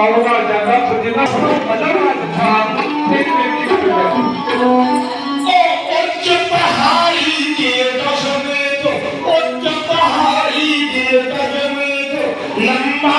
ਆਉਂਦਾ ਜਾਂਦਾ, ਫਿਰ ਜਿੰਨਾ ਸੋਹਣਾ ਮਜ਼ਾ ਆਉਂਦਾ ਇੱਕ ਮਿੰਟ ਉੱਚ ਪਹਾੜੀ ਦੇ ਦਸ਼ਮੇ ਤੋਂ, ਉੱਚ ਪਹਾੜੀ ਦੇ ਦਸ਼ਮੇ ਤੋਂ, ਲੰਮਾ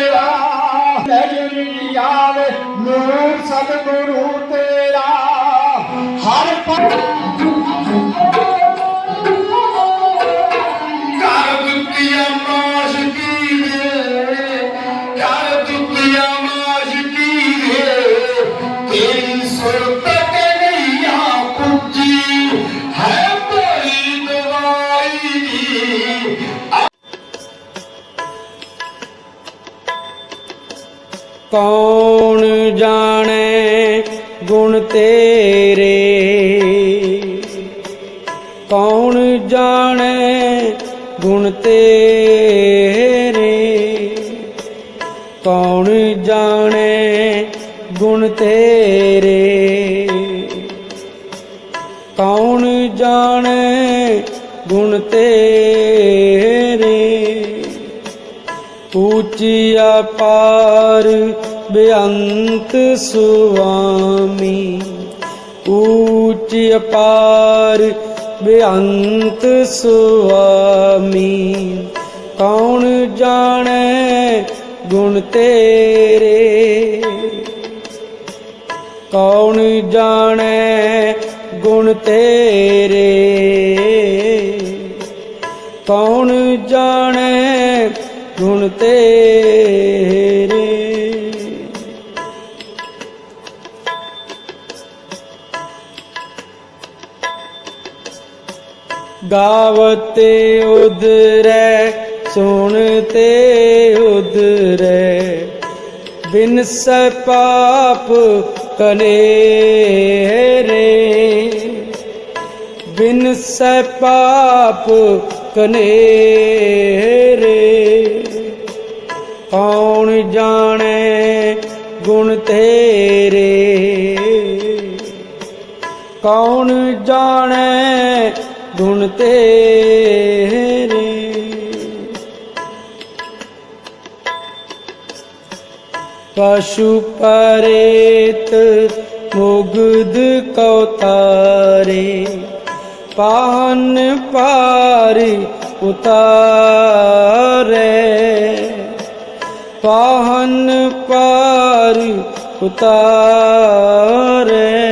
ਦਵਾਈ ਦੀ। ਕੌਣ ਜਾਣੇ ਗੁਣ ਤੇਰੇ? ਕੌਣ ਜਾਣੇ ਗੁਣ ਤੇਰੇ? ਕੌਣ ਜਾਣੇ ਗੁਣ ਤੇਰੇ? ਕੌਣ ਜਾਣੇ ਗੁਣ ਤੇਰੇ? ਉੱਚੀ ਅਪਾਰ ਬੇਅੰਤ ਸੁਆਮੀ। ਉੱਚੀ ਅਪਾਰ ਬੇਅੰਤ ਸੁਆਮੀ ਕੌਣ ਜਾਣੇ ਗੁਣ ਤੇਰੇ? ਕੌਣ ਜਾਣੇ ਗੁਣ ਤੇਰੇ? ਕੌਣ ਜਾਣੇ ਗੁਣ ਤੇਰੇ? ਗਾਵਤੇ ਉਦਰੈ ਸੁਣਤੇ ਉਦਰੈ ਬਿਨ ਸੈ ਪਾਪ ਕਨੇਰੇ। ਬਿਨ ਸੈ ਪਾਪ ਕਨੇਰੇ। ਕੌਣ ਜਾਣੇ ਗੁਣ ਤੇਰੇ? ਕੌਣ ਜਾਣੇ ਗੁਣ ਤੇਰੇ ਪਸ਼ੂ ਪਰੇਤ ਮੁਗਦ ਕਉਤਾਰੇ ਪਾਨ ਪਾਰ ਉਤਾਰੇ। ਪਾਹਨ ਪਾਰ ਉਤਾਰੇ।